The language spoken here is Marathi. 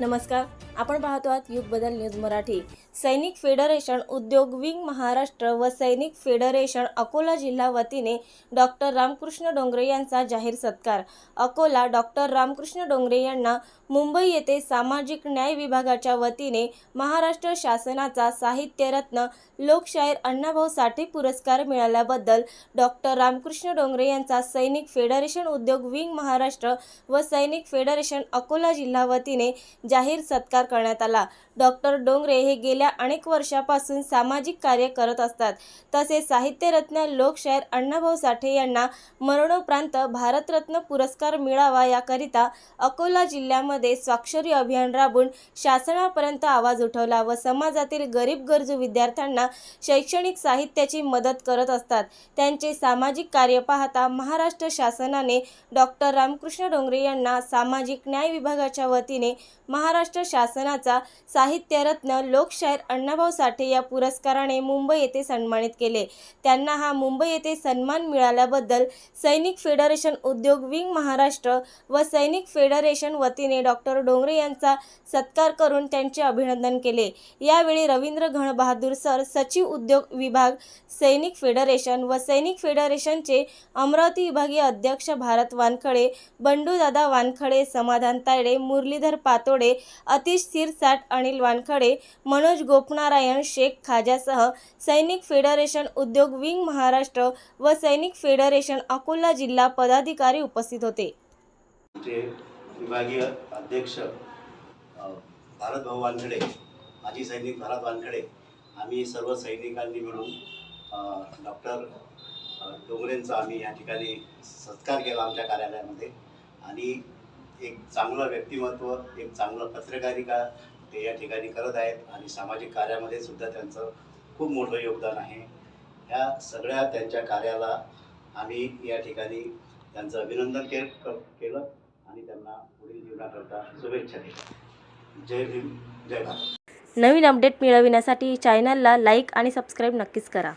नमस्कार. आपण पाहतो आहात युग बदल न्यूज मराठी. सैनिक फेडरेशन उद्योग विंग महाराष्ट्र व सैनिक फेडरेशन अकोला जिल्हा वतीने डॉक्टर रामकृष्ण डोंगरे यांचा जाहीर सत्कार. अकोला डॉक्टर रामकृष्ण डोंगरे यांना मुंबई येथे सामाजिक न्याय विभागाच्या वतीने महाराष्ट्र शासनाचा साहित्यरत्न लोकशाहीर अण्णाभाऊ साठे पुरस्कार मिळाल्याबद्दल डॉक्टर रामकृष्ण डोंगरे यांचा सैनिक फेडरेशन उद्योग विंग महाराष्ट्र व सैनिक फेडरेशन अकोला जिल्हा वतीने जाहीर सत्कार करण्यात आला. डॉक्टर डोंगरे हे गेल्या अनेक वर्षापासून सामाजिक कार्य करत असतात. तसेच साहित्यरत्न लोकशाहीर अण्णाभाऊ साठे यांना मरणोपरांत भारतरत्न पुरस्कार मिळावा याकरिता अकोला जिल्ह्यामध्ये स्वाक्षरी अभियान राबून शासनापर्यंत आवाज उठवला व समाजातील गरीब गरजू विद्यार्थ्यांना शैक्षणिक साहित्याची मदत करत असतात. त्यांचे सामाजिक कार्य पाहता महाराष्ट्र शासनाने डॉक्टर रामकृष्ण डोंगरे यांना सामाजिक न्याय विभागाच्या वतीने महाराष्ट्र शासन शासनाचा साहित्यरत्न लोकशाहीर अण्णाभाऊ साठे या पुरस्काराने मुंबई येथे सन्मानित केले. त्यांना हा मुंबई येथे सन्मान मिळाल्याबद्दल सैनिक फेडरेशन उद्योग विंग महाराष्ट्र व सैनिक फेडरेशन वतीने डॉक्टर डोंगरे यांचा सत्कार करून त्यांचे अभिनंदन केले. यावेळी रवींद्र घणबहादूर सर सचिव उद्योग विभाग सैनिक फेडरेशन व सैनिक फेडरेशनचे अमरावती विभागीय अध्यक्ष भारत वानखडे बंडूदादा वानखडे समाधान तायडे मुरलीधर पातोडे अतिश सतीश सिरसाट अनिल वानखडे मनोज गोपनारायण शेख खाजासह सैनिक फेडरेशन उद्योग विंग महाराष्ट्र व सैनिक फेडरेशन अकोला जिल्हा पदाधिकारी उपस्थित होते. विभागीय अध्यक्ष भारत भाऊ वानखडे माजी सैनिक भारत वानखडे आम्ही सर्व सैनिकांनी मिळून डॉक्टर डोंगरेंचा आम्ही या ठिकाणी सत्कार केला आमच्या कार्यालयामध्ये. आणि एक चांगलं व्यक्तिमत्व एक चांगलं पत्रकारिका ते या ठिकाणी करत आहेत आणि सामाजिक कार्यामध्ये सुद्धा त्यांचं खूप मोठं योगदान आहे. ह्या सगळ्या त्यांच्या कार्याला आम्ही या ठिकाणी त्यांचं अभिनंदन के केलं आणि त्यांना पुढील जीवनाकरता शुभेच्छा दिल्या. जय भीम जय भारत. नवीन अपडेट मिळविण्यासाठी चॅनलला लाईक आणि सबस्क्राईब नक्कीच करा.